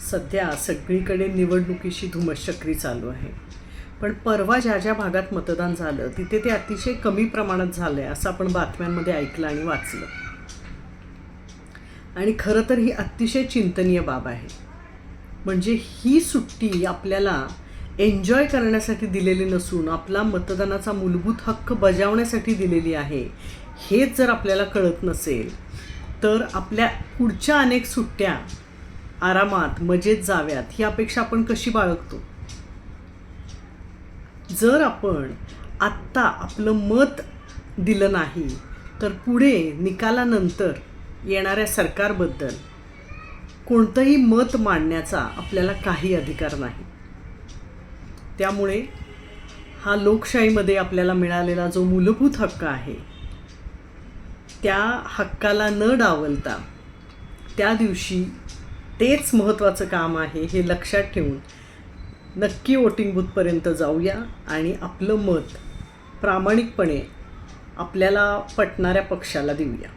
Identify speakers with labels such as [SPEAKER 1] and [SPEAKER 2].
[SPEAKER 1] सध्या सगळीकडे निवडणुकीशी धुमश्चक्री चालू आहे. पण परवा ज्या ज्या भागात मतदान झालं तिथे ते अतिशय कमी प्रमाणात झालं आहे असं आपण बातम्यांमध्ये ऐकलं आणि वाचलं. आणि खरं तर ही अतिशय चिंतनीय बाब आहे. म्हणजे ही सुट्टी आपल्याला एन्जॉय करण्यासाठी दिलेली नसून आपला मतदानाचा मूलभूत हक्क बजावण्यासाठी दिलेली आहे हेच जर आपल्याला कळत नसेल तर आपल्या पुढच्या अनेक सुट्ट्या आरामात मजेत जाव्यात ही अपेक्षा आपण कशी बाळगतो? जर आपण आत्ता आपलं मत दिलं नाही तर पुढे निकालानंतर येणाऱ्या सरकारबद्दल कोणतंही मत मांडण्याचा आपल्याला काही अधिकार नाही. त्यामुळे हा लोकशाहीमध्ये आपल्याला मिळालेला जो मूलभूत हक्क आहे त्या हक्काला न डावलता त्या दिवशी तेच महत्त्वाचं काम आहे हे लक्षात ठेवून नक्की वोटिंग बूथपर्यंत जाऊया आणि आपलं मत प्रामाणिकपणे आपल्याला पटणाऱ्या पक्षाला देऊया.